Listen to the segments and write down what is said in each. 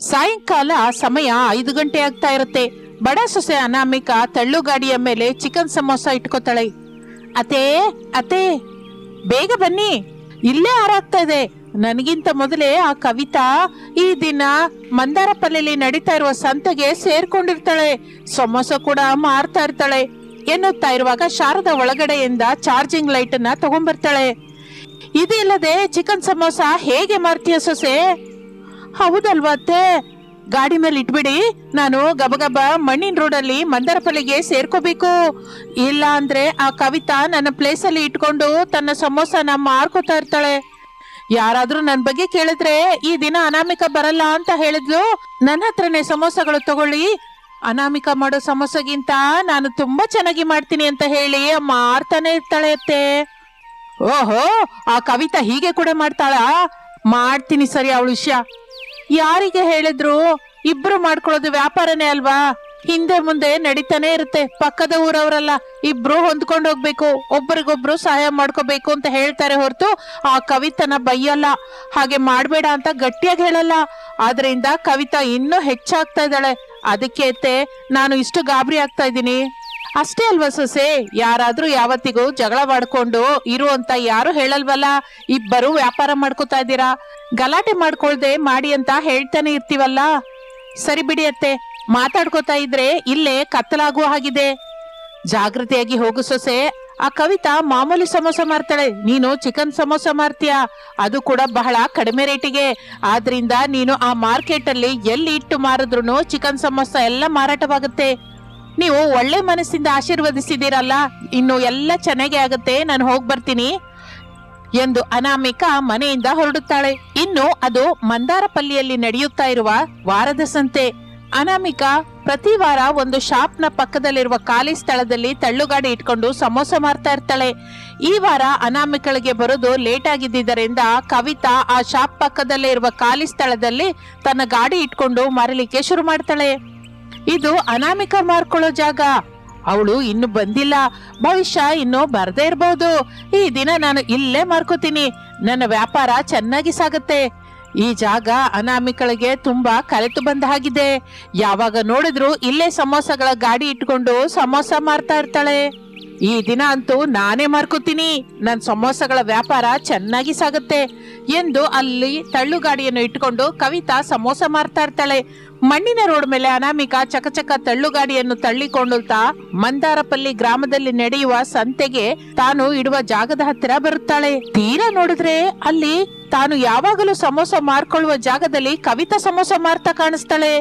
ಸಾಯಂಕಾಲ ಸಮಯ ಐದು ಗಂಟೆ ಆಗ್ತಾ ಇರುತ್ತೆ. ಬಡ ಸೊಸೆ ಅನಾಮಿಕ ತಳ್ಳು ಗಾಡಿಯ ಮೇಲೆ ಚಿಕನ್ ಸಮೋಸ ಇಟ್ಕೋತಾಳೆ. ಅತೇ ಅತೇ ಬೇಗ ಬನ್ನಿ. ಇಲ್ಲೇ ಆರಾಗ್ತಾ ಇದೆ. ನನಗಿಂತ ಮೊದಲೇ ಆ ಕವಿತಾ ಈ ದಿನ ಮಂದಾರ ಪಲ್ಲೆಯಲ್ಲಿ ನಡೀತಾ ಇರುವ ಸಂತೆಗೆ ಸೇರ್ಕೊಂಡಿರ್ತಾಳೆ. ಸಮೋಸ ಕೂಡ ಮಾರ್ತಾ ಇರ್ತಾಳೆ. ಎನ್ನುತ್ತಾ ಇರುವಾಗ ಶಾರದ ಒಳಗಡೆಯಿಂದ ಚಾರ್ಜಿಂಗ್ ಲೈಟ್ ಅನ್ನ ತಗೊಂಡ್ಬರ್ತಾಳೆ. ಇದಿಲ್ಲದೆ ಚಿಕನ್ ಸಮೋಸ ಹೇಗೆ ಮಾರ್ತೀಯ ಸೊಸೆ? ಹೌದಲ್ವಾ ಅತ್ತೆ? ಗಾಡಿ ಮೇಲೆ ಇಟ್ಬಿಡಿ. ನಾನು ಗಬಗಬ ಮಣ್ಣಿನ ರೋಡಲ್ಲಿ ಮಂದರಪಲ್ಲಿಗೆ ಸೇರ್ಕೋಬೇಕು. ಇಲ್ಲ ಅಂದ್ರೆ ಆ ಕವಿತಾ ನನ್ನ ಪ್ಲೇಸಲ್ಲಿ ಇಟ್ಕೊಂಡು ತನ್ನ ಸಮೋಸನ ಮಾರ್ಕೋತಾ ಇರ್ತಾಳೆ. ಯಾರಾದ್ರೂ ನನ್ನ ಬಗ್ಗೆ ಕೇಳಿದ್ರೆ ಈ ದಿನ ಅನಾಮಿಕ ಬರಲ್ಲ ಅಂತ ಹೇಳಿದ್ಲು. ನನ್ನ ಹತ್ರನೇ ಸಮೋಸಗಳು ತಗೊಳ್ಳಿ. ಅನಾಮಿಕ ಮಾಡೋ ಸಮೋಸಗಿಂತ ನಾನು ತುಂಬಾ ಚೆನ್ನಾಗಿ ಮಾಡ್ತೀನಿ ಅಂತ ಹೇಳಿ ಮಾರ್ತಾನೆ ಇರ್ತಾಳೆ ಅತ್ತೆ. ಓಹೋ, ಆ ಕವಿತಾ ಹೀಗೆ ಕೂಡ ಮಾಡ್ತಾಳಾ? ಮಾಡ್ತೀನಿ ಸರಿ ಅವಳ ವಿಷಯ. ಯಾರಿಗೆ ಹೇಳಿದ್ರು? ಇಬ್ರು ಮಾಡ್ಕೊಳ್ಳೋದು ವ್ಯಾಪಾರನೇ ಅಲ್ವಾ? ಹಿಂದೆ ಮುಂದೆ ನಡೀತಾನೆ ಇರುತ್ತೆ. ಪಕ್ಕದ ಊರವರೆಲ್ಲ, ಇಬ್ರು ಹೊಂದ್ಕೊಂಡು ಹೋಗ್ಬೇಕು. ಒಬ್ರಿಗೊಬ್ರು ಸಹಾಯ ಮಾಡ್ಕೋಬೇಕು ಅಂತ ಹೇಳ್ತಾರೆ ಹೊರತು ಆ ಕವಿತನ ಬೈಯಲ್ಲ. ಹಾಗೆ ಮಾಡ್ಬೇಡ ಅಂತ ಗಟ್ಟಿಯಾಗಿ ಹೇಳಲ್ಲ. ಆದ್ರಿಂದ ಕವಿತಾ ಇನ್ನೂ ಹೆಚ್ಚಾಗ್ತಾ ಇದ್ದಾಳೆ. ಅದಕ್ಕೆ ನಾನು ಇಷ್ಟು ಗಾಬರಿ ಆಗ್ತಾ ಇದ್ದೀನಿ. ಅಷ್ಟೇ ಅಲ್ವಾ ಸೊಸೆ? ಯಾರಾದ್ರೂ ಯಾವತ್ತಿಗೂ ಜಗಳ ಮಾಡ್ಕೊಂಡು ಇರು ಅಂತ ಯಾರು ಹೇಳಲ್ವಲ್ಲ? ಇಬ್ಬರು ವ್ಯಾಪಾರ ಮಾಡ್ಕೋತಾ ಇದ್ದೀರಾ? ಗಲಾಟೆ ಮಾಡ್ಕೊಳ್ದೆ ಮಾಡಿ ಅಂತ ಹೇಳ್ತಾನೆ ಇರ್ತೀವಲ್ಲ? ಸರಿ ಬಿಡಿ ಅತ್ತೆ, ಮಾತಾಡ್ಕೋತಾ ಇದ್ರೆ ಇಲ್ಲೇ ಕತ್ತಲಾಗುವ ಹಾಗಿದೆ. ಜಾಗೃತಿಯಾಗಿ ಹೋಗು ಸೊಸೆ. ಆ ಕವಿತಾ ಮಾಮೂಲಿ ಸಮೋಸ ಮಾರ್ತಾಳೆ ನೀನು ಚಿಕನ್ ಸಮೋಸ ಮಾರ್ತೀಯ ಅದು ಕೂಡ ಬಹಳ ಕಡಿಮೆ ರೇಟಿಗೆ. ಆದ್ರಿಂದ ನೀನು ಆ ಮಾರ್ಕೆಟ್ ಅಲ್ಲಿ ಎಲ್ಲಿ ಇಟ್ಟು ಮಾರಿದ್ರು ಚಿಕನ್ ಸಮೋಸ ಎಲ್ಲ ಮಾರಾಟವಾಗುತ್ತೆ. ನೀವು ಒಳ್ಳೆ ಮನಸ್ಸಿಂದ ಆಶೀರ್ವದಿಸಿದ್ದೀರಲ್ಲ? ಇನ್ನು ಎಲ್ಲ ಚೆನ್ನಾಗಿ ಆಗುತ್ತೆ. ನಾನು ಹೋಗಿ ಬರ್ತೀನಿ ಎಂದು ಅನಾಮಿಕ ಮನೆಯಿಂದ ಹೊರಡುತ್ತಾಳೆ. ಇನ್ನು ಅದು ಮಂದಾರಪಲ್ಲಿಯಲ್ಲಿ ನಡೆಯುತ್ತಾ ಇರುವ ವಾರದ ಸಂತೆ. ಅನಾಮಿಕ ಪ್ರತಿ ವಾರ ಒಂದು ಶಾಪ್ನ ಪಕ್ಕದಲ್ಲಿರುವ ಖಾಲಿ ಸ್ಥಳದಲ್ಲಿ ತಳ್ಳುಗಾಡಿ ಇಟ್ಕೊಂಡು ಸಮೋಸ ಮಾರ್ತಾ ಇರ್ತಾಳೆ. ಈ ವಾರ ಅನಾಮಿಕಳಿಗೆ ಬರೋದು ಲೇಟ್ ಆಗಿದ್ದರಿಂದ ಕವಿತಾ ಆ ಶಾಪ್ ಪಕ್ಕದಲ್ಲೇ ಇರುವ ಖಾಲಿ ಸ್ಥಳದಲ್ಲಿ ತನ್ನ ಗಾಡಿ ಇಟ್ಕೊಂಡು ಮಾರಲಿಕ್ಕೆ ಶುರು ಮಾಡ್ತಾಳೆ. ಇದು ಅನಾಮಿಕ ಮಾರ್ಕೊಳ್ಳೋ ಜಾಗ. ಅವಳು ಇನ್ನು ಬಂದಿಲ್ಲ. ಭವಿಷ್ಯ ಇನ್ನು ಬರದೇ ಇರಬಹುದು ಈ ದಿನ ನಾನು ಇಲ್ಲೇ ಮಾರ್ಕೋತೀನಿ. ನನ್ನ ವ್ಯಾಪಾರ ಚೆನ್ನಾಗಿ ಸಾಗುತ್ತೆ. ಈ ಜಾಗ ಅನಾಮಿಕಳಿಗೆ ತುಂಬಾ ಕಲೆತು ಬಂದ ಹಾಗಿದೆ. ಯಾವಾಗ ನೋಡಿದ್ರು ಇಲ್ಲೇ ಸಮೋಸಗಳ ಗಾಡಿ ಇಟ್ಕೊಂಡು ಸಮೋಸ ಮಾರ್ತಾ ಇರ್ತಾಳೆ. ಈ ದಿನ ಅಂತೂ ನಾನೇ ಮಾರ್ಕೋತೀನಿ. ನನ್ನ ಸಮೋಸಗಳ ವ್ಯಾಪಾರ ಚೆನ್ನಾಗಿ ಸಾಗುತ್ತೆ. ಎಂದು ಅಲ್ಲಿ ತಳ್ಳುಗಾಡಿಯನ್ನು ಇಟ್ಕೊಂಡು ಕವಿತಾ ಸಮೋಸ ಮಾರ್ತಾ ಇರ್ತಾಳೆ. ಮಣ್ಣಿನ ರೋಡ್ ಮೇಲೆ ಅನಾಮಿಕ ಚಕಚಕ ತಳ್ಳುಗಾಡಿಯನ್ನು ತಳ್ಳಿಕೊಂಡುತ್ತಾ ಮಂದಾರಪಲ್ಲಿ ಗ್ರಾಮದಲ್ಲಿ ನಡೆಯುವ ಸಂತೆಗೆ ತಾನು ಇಡುವ ಜಾಗದ ಹತ್ತಿರ ಬರುತ್ತಾಳೆ. ತೀರಾ ನೋಡಿದ್ರೆ ಅಲ್ಲಿ ತಾನು ಯಾವಾಗಲೂ ಸಮೋಸ ಮಾರ್ಕೊಳ್ಳುವ ಜಾಗದಲ್ಲಿ ಕವಿತಾ ಸಮೋಸ ಮಾರ್ತಾ ಕಾಣಿಸ್ತಾಳೆ.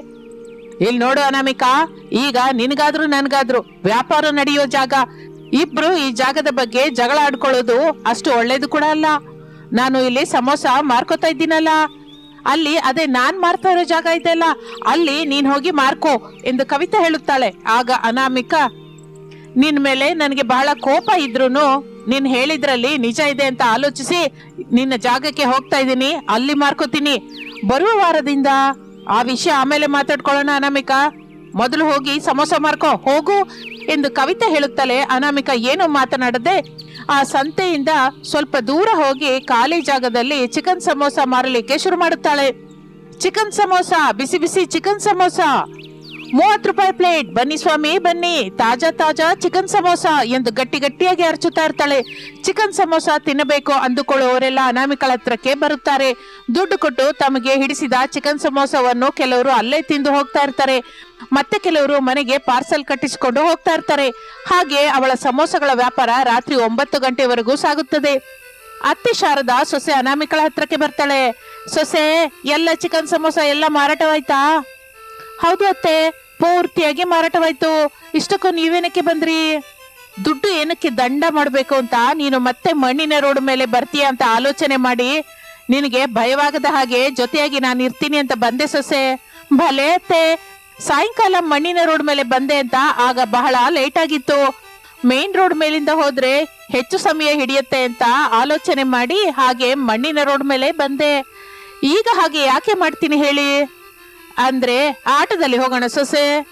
ಇಲ್ಲಿ ನೋಡು ಅನಾಮಿಕಾ, ಈಗ ನಿನಗಾದ್ರು ನನ್ಗಾದ್ರು ವ್ಯಾಪಾರ ನಡೆಯೋ ಜಾಗ. ಇಬ್ರು ಈ ಜಾಗದ ಬಗ್ಗೆ ಜಗಳ ಆಡ್ಕೊಳ್ಳೋದು ಅಷ್ಟು ಒಳ್ಳೇದು ಕೂಡ ಅಲ್ಲ. ನಾನು ಇಲ್ಲಿ ಸಮೋಸ ಮಾರ್ಕೋತಾ ಇದ್ದೀನಲ್ಲ. ಅಲ್ಲಿ, ಅದೇ ನಾನ್ ಮಾರ್ತಾ ಇರೋ ಜಾಗ ಇದೆಯಲ್ಲ ಅಲ್ಲಿ ನೀನ್ ಹೋಗಿ ಮಾರ್ಕೋ, ಎಂದು ಕವಿತಾ ಹೇಳುತ್ತಾಳೆ. ಆಗ ಅನಾಮಿಕ, ನಿನ್ ಮೇಲೆ ನನಗೆ ಬಹಳ ಕೋಪ ಇದ್ರೂನು ನೀನ್ ಹೇಳಿದ್ರಲ್ಲಿ ನಿಜ ಇದೆ ಅಂತ ಆಲೋಚಿಸಿ ನಿನ್ನ ಜಾಗಕ್ಕೆ ಹೋಗ್ತಾ ಇದ್ದೀನಿ, ಅಲ್ಲಿ ಮಾರ್ಕೋತೀನಿ. ಬರುವ ವಾರದಿಂದ ಆ ವಿಷಯ ಆಮೇಲೆ ಮಾತಾಡ್ಕೊಳ್ಳೋಣ ಅನಾಮಿಕ. ಮೊದಲು ಹೋಗಿ ಸಮೋಸ ಮಾರ್ಕೋ, ಹೋಗು, ಎಂದು ಕವಿತಾ ಹೇಳುತ್ತಲೇ ಅನಾಮಿಕ ಏನು ಮಾತನಾಡದೆ ಆ ಸಂತೆಯಿಂದ ಸ್ವಲ್ಪ ದೂರ ಹೋಗಿ ಖಾಲಿ ಜಾಗದಲ್ಲಿ ಚಿಕನ್ ಸಮೋಸ ಮಾರಲಿಕ್ಕೆ ಶುರು ಮಾಡುತ್ತಾಳೆ. ಚಿಕನ್ ಸಮೋಸ, ಬಿಸಿ ಬಿಸಿ ಚಿಕನ್ ಸಮೋಸ. ಮೂವತ್ತು ರೂಪಾಯಿ ಪ್ಲೇಟ್, ಬನ್ನಿ ಸ್ವಾಮಿ, ಬನ್ನಿ. ತಾಜಾ ತಾಜಾ ಚಿಕನ್ ಸಮೋಸ ಎಂದು ಗಟ್ಟಿ ಗಟ್ಟಿಯಾಗಿ ಅರ್ಚುತ್ತಾ ಇರ್ತಾಳೆ. ಚಿಕನ್ ಸಮೋಸ ತಿನ್ನಬೇಕು ಅಂದುಕೊಳ್ಳುವವರೆಲ್ಲ ಅನಾಮಿಕಳ ಹತ್ರಕ್ಕೆ ಬರುತ್ತಾರೆ. ದುಡ್ಡು ಕೊಟ್ಟು ತಮಗೆ ಹಿಡಿಸಿದ ಚಿಕನ್ ಸಮೋಸವನ್ನು ಕೆಲವರು ಅಲ್ಲೇ ತಿಂದು ಹೋಗ್ತಾ ಇರ್ತಾರೆ. ಮತ್ತೆ ಕೆಲವರು ಮನೆಗೆ ಪಾರ್ಸಲ್ ಕಟ್ಟಿಸಿಕೊಂಡು ಹೋಗ್ತಾ ಇರ್ತಾರೆ. ಹಾಗೆ ಅವಳ ಸಮೋಸಗಳ ವ್ಯಾಪಾರ ರಾತ್ರಿ ಒಂಬತ್ತು ಗಂಟೆವರೆಗೂ ಸಾಗುತ್ತದೆ. ಅತ್ತೆ ಶಾರದಾ ಸೊಸೆ ಅನಾಮಿಕಳ ಹತ್ರಕ್ಕೆ ಬರ್ತಾಳೆ. ಸೊಸೆ, ಎಲ್ಲ ಚಿಕನ್ ಸಮೋಸ, ಎಲ್ಲ ಮಾರಾಟವಾಯ್ತಾ? ಹೌದು ಅತ್ತೆ, ಪೂರ್ತಿಯಾಗಿ ಮಾರಾಟವಾಯ್ತು. ಇಷ್ಟಕ್ಕೂ ನೀವೇನಕ್ಕೆ ಬಂದ್ರಿ? ದುಡ್ಡು ಏನಕ್ಕೆ ದಂಡ ಮಾಡ್ಬೇಕು ಅಂತ ನೀನು ಮತ್ತೆ ಮಣ್ಣಿನ ರೋಡ್ ಮೇಲೆ ಬರ್ತೀಯ ಅಂತ ಆಲೋಚನೆ ಮಾಡಿ. ನಿನಗೆ ಭಯವಾಗದ ಹಾಗೆ ಜೊತೆಯಾಗಿ ನಾನು ಇರ್ತೀನಿ ಅಂತ ಬಂದೆ ಸೊಸೆ. ಭಲೇ ಅತ್ತೆ ಸಾಯಂಕಾಲ ಮಣ್ಣಿನ ರೋಡ್ ಮೇಲೆ ಬಂದೆ ಅಂತ ಆಗ ಬಹಳ ಲೇಟ್ ಆಗಿತ್ತು. ಮೇನ್ ರೋಡ್ ಮೇಲಿಂದ ಹೋದ್ರೆ ಹೆಚ್ಚು ಸಮಯ ಹಿಡಿಯುತ್ತೆ ಅಂತ ಆಲೋಚನೆ ಮಾಡಿ ಹಾಗೆ ಮಣ್ಣಿನ ರೋಡ್ ಮೇಲೆ ಬಂದೆ. ಈಗ ಹಾಗೆ ಯಾಕೆ ಮಾಡ್ತೀನಿ ಹೇಳಿ? ಅಂದ್ರೆ ಆಟದಲ್ಲಿ ಹೋಗೋಣ ಸೊಸೆ.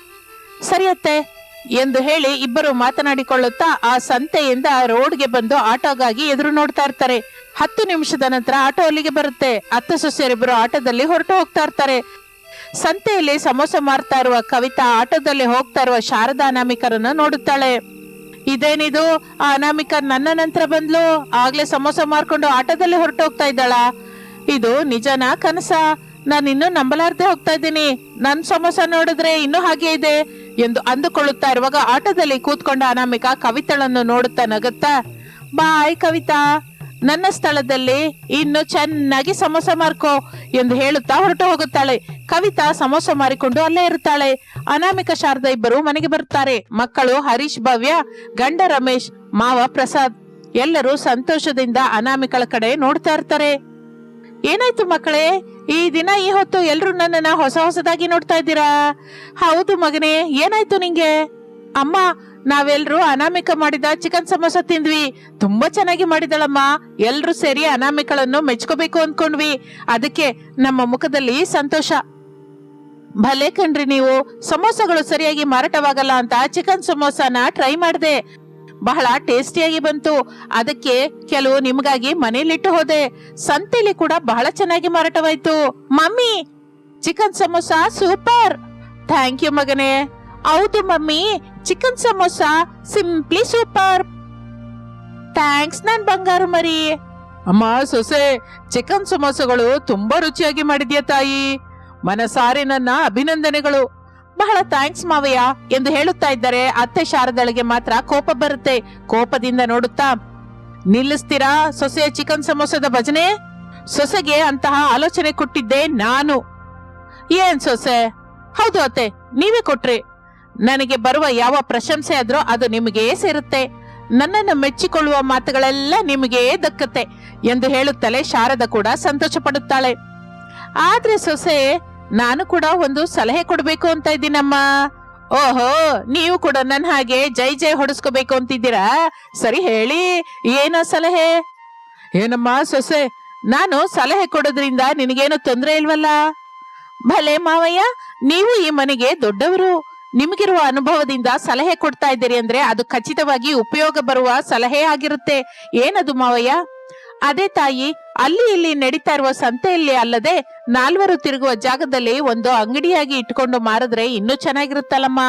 ಸರಿಯತ್ತೆ ಎಂದು ಹೇಳಿ ಇಬ್ಬರು ಮಾತನಾಡಿಕೊಳ್ಳುತ್ತಾ ಆ ಸಂತೆಯಿಂದ ರೋಡ್ಗೆ ಬಂದು ಆಟೋಗಾಗಿ ಎದುರು ನೋಡ್ತಾ ಇರ್ತಾರೆ. ಹತ್ತು ನಿಮಿಷದ ನಂತರ ಆಟೋ ಅಲ್ಲಿಗೆ ಬರುತ್ತೆ. ಅತ್ತ ಸೊಸೆಯರಿಬ್ಬರು ಆಟೋದಲ್ಲಿ ಹೊರಟು ಹೋಗ್ತಾ ಇರ್ತಾರೆ. ಸಂತೆಯಲ್ಲಿ ಸಮೋಸ ಮಾರ್ತಾ ಇರುವ ಕವಿತಾ ಆಟೋದಲ್ಲಿ ಹೋಗ್ತಾ ಇರುವ ಶಾರದಾ ಅನಾಮಿಕರನ್ನ ನೋಡುತ್ತಾಳೆ. ಇದೇನಿದು? ಆ ಅನಾಮಿಕ ನನ್ನ ನಂತರ ಬಂದ್ಲು? ಆಗ್ಲೇ ಸಮೋಸ ಮಾರ್ಕೊಂಡು ಆಟೋದಲ್ಲಿ ಹೊರಟೋಗ್ತಾ ಇದ್ದಾಳ? ಇದು ನಿಜನಾ ಕನಸ? ನಾನು ಇನ್ನೂ ನಂಬಲಾರ್ದೆ ಹೋಗ್ತಾ ಇದ್ದೀನಿ. ನನ್ ಸಮೋಸ ನೋಡಿದ್ರೆ ಇನ್ನೂ ಹಾಗೆ ಇದೆ ಎಂದು ಅಂದುಕೊಳ್ಳುತ್ತಾ ಇರುವಾಗ ಆಟೋದಲ್ಲಿ ಕೂತ್ಕೊಂಡ ಅನಾಮಿಕ ಕವಿತಳನ್ನು ನೋಡುತ್ತಾ ನಗುತ್ತಾ, ಬಾಯ್ ಕವಿತಾ. ನನ್ನ ಸ್ಥಳದಲ್ಲಿ ಇನ್ನು ಚೆನ್ನಾಗಿ ಸಮೋಸ ಮಾರ್ಕೋ ಎಂದು ಹೇಳುತ್ತಾ ಹೊರಟು ಹೋಗುತ್ತಾಳೆ. ಕವಿತಾ ಸಮೋಸ ಮಾರಿಕೊಂಡು ಅಲ್ಲೇ ಇರುತ್ತಾಳೆ. ಅನಾಮಿಕ ಶಾರದಾ ಇಬ್ಬರು ಮನೆಗೆ ಬರುತ್ತಾರೆ. ಮಕ್ಕಳು ಹರೀಶ್, ಭವ್ಯ, ಗಂಡ ರಮೇಶ್, ಮಾವ ಪ್ರಸಾದ್. ಎಲ್ಲರೂ ಸಂತೋಷದಿಂದ ಅನಾಮಿಕಳ ಕಡೆ ನೋಡ್ತಾ ಇರ್ತಾರೆ. ಏನಾಯ್ತು ಮಕ್ಕಳೇ? ಈ ದಿನ ಈ ಹೊತ್ತು ಎಲ್ರು ನನ್ನನ್ನ ಹೊಸ ಹೊಸದಾಗಿ ನೋಡ್ತಾ ಇದ್ದೀರಾ? ಹೌದು ಮಗನೇ, ಏನಾಯ್ತು ನಿಂಗೆ? ಅಮ್ಮ, ನಾವೆಲ್ರು ಅನಾಮಿಕ ಮಾಡಿದ ಚಿಕನ್ ಸಮೋಸ ತಿಂದ್ವಿ. ತುಂಬಾ ಚೆನ್ನಾಗಿ ಮಾಡಿದಳಮ್ಮ. ಎಲ್ರು ಸೇರಿ ಅನಾಮಿಕಳನ್ನು ಮೆಚ್ಕೋಬೇಕು ಅಂದ್ಕೊಂಡ್ವಿ ಅದಕ್ಕೆ ನಮ್ಮ ಮುಖದಲ್ಲಿ ಸಂತೋಷ. ಭಲೆ ಕಣ್ರಿ ನೀವು. ಸಮೋಸಗಳು ಸರಿಯಾಗಿ ಮಾರಾಟವಾಗಲ್ಲ ಅಂತ ಚಿಕನ್ ಸಮೋಸನ ಟ್ರೈ ಮಾಡಿದೆ. ಬಹಳ ಟೇಸ್ಟಿಯಾಗಿ ಬಂತು. ಅದಕ್ಕೆ ಕೆಲವು ನಿಮಗಾಗಿ ಮನೇಲಿಟ್ಟು ಹೋದೆ. ಸಂತೆಲಿ ಕೂಡ ಬಹಳ ಚೆನ್ನಾಗಿ ಮಾರಾಟವಾಯ್ತು. Mummy, chicken samosa super. Thank you ಮಗನೇ. ಹೌದು mummy chicken samosa simply super thanks ನನ್ ಬಂಗಾರು ಮರಿ. ಅಮ್ಮ ಸೊಸೆ ಚಿಕನ್ ಸಮೋಸಗಳು ತುಂಬಾ ರುಚಿಯಾಗಿ ಮಾಡಿದ್ಯಾ ತಾಯಿ. ಮನಸಾರಿ ನನ್ನ ಅಭಿನಂದನೆಗಳು. ಬಹಳ ಥ್ಯಾಂಕ್ಸ್ ಮಾವಯ್ಯ. ಎಂದು ಹೇಳುತ್ತಾ ಇದ್ದರೆ ಅತ್ತೆ ಶಾರದಳಿಗೆ ಮಾತ್ರ ಕೋಪ ಬರುತ್ತೆ. ಕೋಪದಿಂದ ನೋಡುತ್ತಾ ನಿಲ್ಲಿಸ್ತೀರಾ ಸೊಸೆ ಚಿಕನ್ ಸಮೋಸದ ಭಜನೆ? ಸೊಸೆಗೆ ಅಂತಹ ಆಲೋಚನೆ ಕೊಟ್ಟಿದ್ದೆ ನಾನು. ಏನ್ ಸೊಸೆ? ಹೌದು ಅತ್ತೆ ನೀವೇ ಕೊಟ್ರಿ. ನನಗೆ ಬರುವ ಯಾವ ಪ್ರಶಂಸೆ ಆದ್ರೂ ಅದು ನಿಮಗೇ ಸೇರುತ್ತೆ. ನನ್ನನ್ನು ಮೆಚ್ಚಿಕೊಳ್ಳುವ ಮಾತುಗಳೆಲ್ಲ ನಿಮಗೇ ದಕ್ಕತ್ತೆ ಎಂದು ಹೇಳುತ್ತಲೇ ಶಾರದ ಕೂಡ ಸಂತೋಷ ಪಡುತ್ತಾಳೆ ಆದ್ರೆ ಸೊಸೆ, ನಾನು ಕೂಡ ಒಂದು ಸಲಹೆ ಕೊಡಬೇಕು ಅಂತ ಇದ್ದೀನಮ್ಮ. ಓಹೋ, ನೀವು ಕೂಡ ನನ್ನ ಹಾಗೆ ಜೈ ಜೈ ಹೊಡಿಸ್ಕೋಬೇಕು ಅಂತಿದ್ದೀರಾ? ಸರಿ ಹೇಳಿ, ಏನೋ ಸಲಹೆ? ಏನಮ್ಮ ಸೊಸೆ, ನಾನು ಸಲಹೆ ಕೊಡೋದ್ರಿಂದ ನಿನಗೇನು ತೊಂದರೆ ಇಲ್ವಲ್ಲ? ಭಲೆ ಮಾವಯ್ಯ, ನೀವು ಈ ಮನೆಗೆ ದೊಡ್ಡವರು. ನಿಮಗಿರುವ ಅನುಭವದಿಂದ ಸಲಹೆ ಕೊಡ್ತಾ ಇದ್ದೀರಿ ಅಂದ್ರೆ ಅದು ಖಚಿತವಾಗಿ ಉಪಯೋಗ ಬರುವ ಸಲಹೆ ಆಗಿರುತ್ತೆ. ಏನದು ಮಾವಯ್ಯ? ಅದೇ ತಾಯಿ, ಅಲ್ಲಿ ಇಲ್ಲಿ ನಡೀತಾ ಇರುವ ಸಂತೆಯಲ್ಲಿ ಅಲ್ಲದೆ ನಾಲ್ವರು ತಿರುಗುವ ಜಾಗದಲ್ಲಿ ಒಂದು ಅಂಗಡಿಯಾಗಿ ಇಟ್ಕೊಂಡು ಮಾರಿದ್ರೆ ಇನ್ನೂ ಚೆನ್ನಾಗಿರುತ್ತಲ್ಲಮ್ಮ?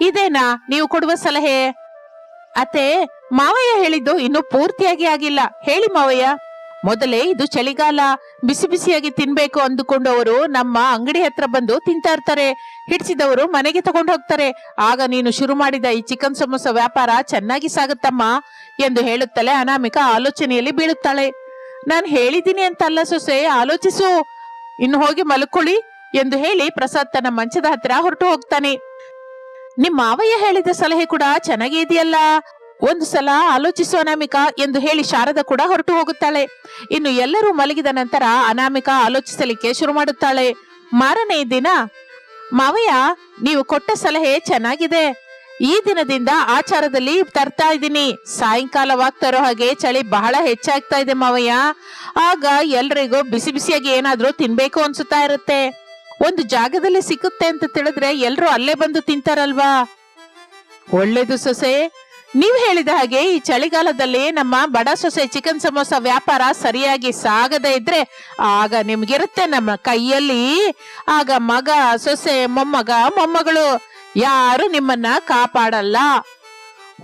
ಇದೇನಾ, ನೀವು ಕೊಡುವ ಸಲಹೆ? ಅತ್ತೆ, ಮಾವಯ್ಯ ಹೇಳಿದ್ದು ಇನ್ನೂ ಪೂರ್ತಿಯಾಗಿ ಆಗಿಲ್ಲ. ಹೇಳಿ ಮಾವಯ್ಯ. ಮೊದಲೇ ಇದು ಚಳಿಗಾಲ ಬಿಸಿ ಬಿಸಿಯಾಗಿ ತಿನ್ಬೇಕು ಅಂದುಕೊಂಡವರು ನಮ್ಮ ಅಂಗಡಿ ಹತ್ರ ಬಂದು ತಿಂತಾ ಇರ್ತಾರೆ. ಹಿಡಿಸಿದವರು ಮನೆಗೆ ತಗೊಂಡು ಹೋಗ್ತಾರೆ. ಆಗ ನೀನು ಶುರು ಮಾಡಿದ ಈ ಚಿಕನ್ ಸಮೋಸ ವ್ಯಾಪಾರ ಚೆನ್ನಾಗಿ ಸಾಗುತ್ತಮ್ಮ ಎಂದು ಹೇಳುತ್ತಲೇ ಅನಾಮಿಕ ಆಲೋಚನೆಯಲ್ಲಿ ಬೀಳುತ್ತಾಳೆ. ನಾನು ಹೇಳಿದ್ದೀನಿ ಅಂತಲ್ಲ ಸೊಸೆ, ಆಲೋಚಿಸು. ಇನ್ನು ಹೋಗಿ ಮಲ್ಕೊಳ್ಳಿ ಎಂದು ಹೇಳಿ ಪ್ರಸಾದ್ ತನ್ನ ಮಂಚದ ಹತ್ರ ಹೊರಟು ಹೋಗ್ತಾನೆ. ನಿಮ್ಮ ಮಾವಯ್ಯ ಹೇಳಿದ ಸಲಹೆ ಕೂಡ ಚೆನ್ನಾಗಿ ಇದೆಯಲ್ಲ ಒಂದು ಸಲ ಆಲೋಚಿಸು ಅನಾಮಿಕ ಎಂದು ಹೇಳಿ ಶಾರದ ಕೂಡ ಹೊರಟು ಹೋಗುತ್ತಾಳೆ. ಇನ್ನು ಎಲ್ಲರೂ ಮಲಗಿದ ನಂತರ ಅನಾಮಿಕ ಆಲೋಚಿಸಲಿಕ್ಕೆ ಶುರು ಮಾಡುತ್ತಾಳೆ. ಮಾರನೇ ದಿನ, ಮಾವಯ್ಯ, ನೀವು ಕೊಟ್ಟ ಸಲಹೆ ಚೆನ್ನಾಗಿದೆ. ಈ ದಿನದಿಂದ ಆಚಾರದಲ್ಲಿ ತರ್ತಾ ಇದ್ದೀನಿ. ಸಾಯಂಕಾಲವಾಗ್ತಾ ಇರೋ ಹಾಗೆ ಚಳಿ ಬಹಳ ಹೆಚ್ಚಾಗ್ತಾ ಇದೆ ಮಾವಯ್ಯ. ಆಗ ಎಲ್ರಿಗೂ ಬಿಸಿ ಬಿಸಿಯಾಗಿ ಏನಾದ್ರೂ ತಿನ್ಬೇಕು ಅನ್ಸುತ್ತಾ ಇರುತ್ತೆ. ಒಂದು ಜಾಗದಲ್ಲಿ ಸಿಕ್ಕುತ್ತೆ ಅಂತ ತಿಳಿದ್ರೆ ಎಲ್ರು ಅಲ್ಲೇ ಬಂದು ತಿಂತಾರಲ್ವಾ? ಒಳ್ಳೇದು ಸೊಸೆ. ನೀವು ಹೇಳಿದ ಹಾಗೆ ಈ ಚಳಿಗಾಲದಲ್ಲಿ ನಮ್ಮ ಬಡ ಸೊಸೆ ಚಿಕನ್ ಸಮೋಸ ವ್ಯಾಪಾರ ಸರಿಯಾಗಿ ಸಾಗದೇ ಇದ್ರೆ ಆಗ ನಿಮ್ಗಿರುತ್ತೆ ನಮ್ಮ ಕೈಯಲ್ಲಿ. ಆಗ ಮಗ, ಸೊಸೆ, ಮೊಮ್ಮಗ, ಮೊಮ್ಮಗಳು ಯಾರು ನಿಮ್ಮನ್ನ ಕಾಪಾಡಲ್ಲ.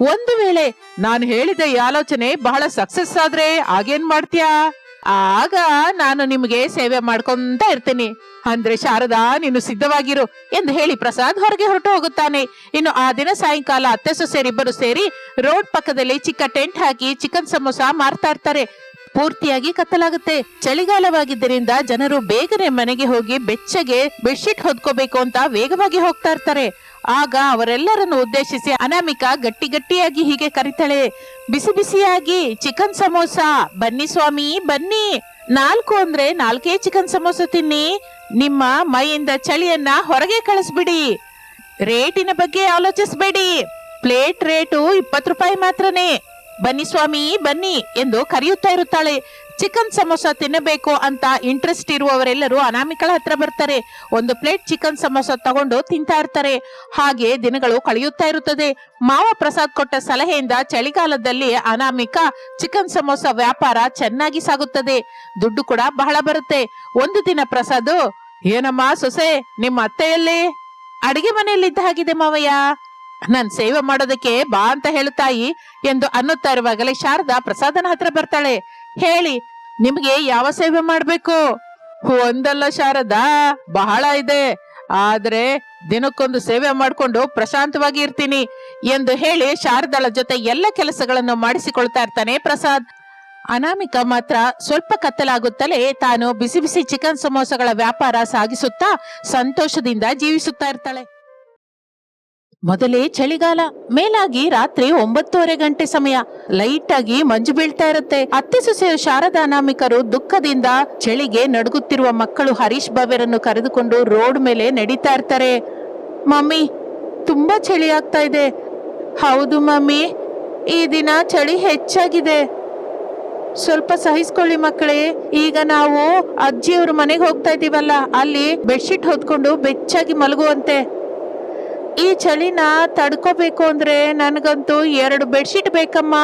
ಒಂದು ವೇಳೆ ನಾನು ಹೇಳಿದ ಈ ಆಲೋಚನೆ ಬಹಳ ಸಕ್ಸಸ್ ಆದ್ರೆ ಆಗೇನ್ ಮಾಡ್ತೀಯಾ? ಆಗ ನಾನು ನಿಮಗೆ ಸೇವೆ ಮಾಡ್ಕೊಂತ ಇರ್ತೀನಿ. ಅಂದ್ರೆ ಶಾರದಾ, ನೀನು ಸಿದ್ಧವಾಗಿರು ಎಂದು ಹೇಳಿ ಪ್ರಸಾದ್ ಹೊರಗೆ ಹೊರಟು ಹೋಗುತ್ತಾನೆ. ಇನ್ನು ಆ ದಿನ ಸಾಯಂಕಾಲ ಅತ್ತೆ ಸೊಸೆಯರಿಬ್ಬರು ಸೇರಿ ರೋಡ್ ಪಕ್ಕದಲ್ಲಿ ಚಿಕ್ಕ ಟೆಂಟ್ ಹಾಕಿ ಚಿಕನ್ ಸಮೋಸ ಮಾರ್ತಾ ಇರ್ತಾರೆ. ಪೂರ್ತಿಯಾಗಿ ಕತ್ತಲಾಗುತ್ತೆ. ಚಳಿಗಾಲವಾಗಿದ್ದರಿಂದ ಜನರು ಬೇಗನೆ ಮನೆಗೆ ಹೋಗಿ ಬೆಚ್ಚಗೆ ಬೆಡ್ಶೀಟ್ ಹೊದ್ಕೋಬೇಕು ಅಂತ ವೇಗವಾಗಿ ಹೋಗ್ತಾ ಇರ್ತಾರೆ. ಆಗ ಅವರೆಲ್ಲರನ್ನು ಉದ್ದೇಶಿಸಿ ಅನಾಮಿಕ ಗಟ್ಟಿ ಗಟ್ಟಿಯಾಗಿ ಹೀಗೆ ಕರಿತಾಳೆ, ಬಿಸಿ ಬಿಸಿಯಾಗಿ ಚಿಕನ್ ಸಮೋಸ. ಬನ್ನಿ ಸ್ವಾಮಿ, ಬನ್ನಿ. ನಾಲ್ಕು ಅಂದ್ರೆ ನಾಲ್ಕೇ ಚಿಕನ್ ಸಮೋಸ ತಿನ್ನಿ. ನಿಮ್ಮ ಮೈಯಿಂದ ಚಳಿಯನ್ನ ಹೊರಗೆ ಕಳಿಸ್ಬಿಡಿ. ರೇಟಿನ ಬಗ್ಗೆ ಆಲೋಚಿಸಬೇಡಿ. ಪ್ಲೇಟ್ ರೇಟು ಇಪ್ಪತ್ತು ರೂಪಾಯಿ ಮಾತ್ರನೇ. ಬನ್ನಿ ಸ್ವಾಮಿ, ಬನ್ನಿ ಎಂದು ಕರೆಯುತ್ತಾ ಇರುತ್ತಾಳೆ. ಚಿಕನ್ ಸಮೋಸ ತಿನ್ನಬೇಕು ಅಂತ ಇಂಟ್ರೆಸ್ಟ್ ಇರುವವರೆಲ್ಲರೂ ಅನಾಮಿಕಳ ಹತ್ರ ಬರ್ತಾರೆ. ಒಂದು ಪ್ಲೇಟ್ ಚಿಕನ್ ಸಮೋಸ ತಗೊಂಡು ತಿಂತಾ ಇರ್ತಾರೆ. ಹಾಗೆ ದಿನಗಳು ಕಳೆಯುತ್ತಾ ಇರುತ್ತದೆ. ಮಾವ ಪ್ರಸಾದ್ ಕೊಟ್ಟ ಸಲಹೆಯಿಂದ ಚಳಿಗಾಲದಲ್ಲಿ ಅನಾಮಿಕ ಚಿಕನ್ ಸಮೋಸ ವ್ಯಾಪಾರ ಚೆನ್ನಾಗಿ ಸಾಗುತ್ತದೆ. ದುಡ್ಡು ಕೂಡ ಬಹಳ ಬರುತ್ತೆ. ಒಂದು ದಿನ ಪ್ರಸಾದ್, ಏನಮ್ಮ ಸೊಸೆ, ನಿಮ್ಮ ಅತ್ತೆಯಲ್ಲಿ ಅಡಿಗೆ ಮನೆಯಲ್ಲಿ ಇದ್ದ ಹಾಗಿದೆ ಮಾವಯ್ಯ? ನನ್ ಸೇವೆ ಮಾಡೋದಕ್ಕೆ ಬಾ ಅಂತ ಹೇಳುತ್ತಾಯಿ ಎಂದು ಅನ್ನುತ್ತಾ ಇರುವಾಗಲೇ ಶಾರದಾ ಪ್ರಸಾದನ ಹತ್ರ ಬರ್ತಾಳೆ. ಹೇಳಿ, ನಿಮ್ಗೆ ಯಾವ ಸೇವೆ ಮಾಡ್ಬೇಕು? ಒಂದಲ್ಲ ಶಾರದಾ, ಬಹಳ ಇದೆ. ಆದ್ರೆ ದಿನಕ್ಕೊಂದು ಸೇವೆ ಮಾಡ್ಕೊಂಡು ಪ್ರಶಾಂತವಾಗಿ ಇರ್ತೀನಿ ಎಂದು ಹೇಳಿ ಶಾರದಾಳ ಜೊತೆ ಎಲ್ಲ ಕೆಲಸಗಳನ್ನು ಮಾಡಿಸಿಕೊಳ್ತಾ ಇರ್ತಾನೆ ಪ್ರಸಾದ್. ಅನಾಮಿಕ ಮಾತ್ರ ಸ್ವಲ್ಪ ಕತ್ತಲಾಗುತ್ತಲೇ ತಾನು ಬಿಸಿ ಬಿಸಿ ಚಿಕನ್ ಸಮೋಸಗಳ ವ್ಯಾಪಾರ ಸಾಗಿಸುತ್ತಾ ಸಂತೋಷದಿಂದ ಜೀವಿಸುತ್ತಾ ಇರ್ತಾಳೆ. ಮೊದಲೇ ಚಳಿಗಾಲ, ಮೇಲಾಗಿ ರಾತ್ರಿ ಒಂಬತ್ತುವರೆ ಗಂಟೆ ಸಮಯ. ಲೈಟ್ ಆಗಿ ಮಂಜು ಬೀಳ್ತಾ ಇರುತ್ತೆ. ಅತ್ತೆ ಸೊಸೆಯ ಶಾರದಾ ನಾಮಿಕರು ದುಃಖದಿಂದ ಚಳಿಗೆ ನಡುಗುತ್ತಿರುವ ಮಕ್ಕಳು ಹರೀಶ್ ಭವ್ಯರನ್ನು ಕರೆದುಕೊಂಡು ರೋಡ್ ಮೇಲೆ ನಡೀತಾ ಇರ್ತಾರೆ. ಮಮ್ಮಿ, ತುಂಬಾ ಚಳಿ ಆಗ್ತಾ ಇದೆ. ಹೌದು ಮಮ್ಮಿ, ಈ ದಿನ ಚಳಿ ಹೆಚ್ಚಾಗಿದೆ. ಸ್ವಲ್ಪ ಸಹಿಸ್ಕೊಳ್ಳಿ ಮಕ್ಕಳೇ. ಈಗ ನಾವು ಅಜ್ಜಿಯವರು ಮನೆಗೆ ಹೋಗ್ತಾ ಇದೀವಲ್ಲ ಅಲ್ಲಿ ಬೆಡ್ಶೀಟ್ ಹೊದ್ಕೊಂಡು ಬೆಚ್ಚಾಗಿ ಮಲಗುವಂತೆ. ಈ ಚಳಿನ ತಡ್ಕೋಬೇಕು ಅಂದ್ರೆ ನನಗಂತೂ ಎರಡು ಬೆಡ್ಶೀಟ್ ಬೇಕಮ್ಮ.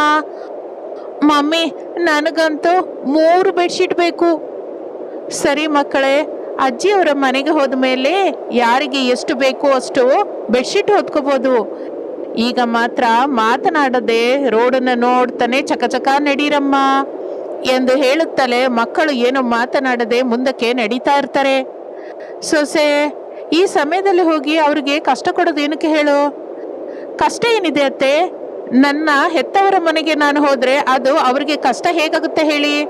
ಮಮ್ಮಿ, ನನಗಂತೂ ಮೂರು ಬೆಡ್ಶೀಟ್ ಬೇಕು. ಸರಿ ಮಕ್ಕಳೇ, ಅಜ್ಜಿಯವರ ಮನೆಗೆ ಹೋದ ಮೇಲೆ ಯಾರಿಗೆ ಎಷ್ಟು ಬೇಕು ಅಷ್ಟು ಬೆಡ್ಶೀಟ್ ಹೊತ್ಕೋಬೋದು. ಈಗ ಮಾತ್ರ ಮಾತನಾಡದೆ ರೋಡನ್ನು ನೋಡ್ತಾನೆ ಚಕಚಕ ನಡೀರಮ್ಮ. ಎಂದು ಹೇಳುತ್ತಲೇ ಮಕ್ಕಳು ಏನು ಮಾತನಾಡದೆ ಮುಂದಕ್ಕೆ ನಡೀತಾ ಇರ್ತಾರೆ. ಸೊಸೆ ಈ ಸಮಯದಲ್ಲಿ ಹೋಗಿ ಅವರಿಗೆ ಕಷ್ಟ ಕೊಡೋದು ಏನಕ್ಕೆ ಹೇಳು? ಕಷ್ಟ ಏನಿದೆ ಅತ್ತೆ? ನನ್ನ ಹೆತ್ತವರ ಮನೆಗೆ ನಾನು ಹೋದರೆ ಅದು ಅವರಿಗೆ ಕಷ್ಟ ಹೇಗಾಗುತ್ತೆ ಹೇಳಿ?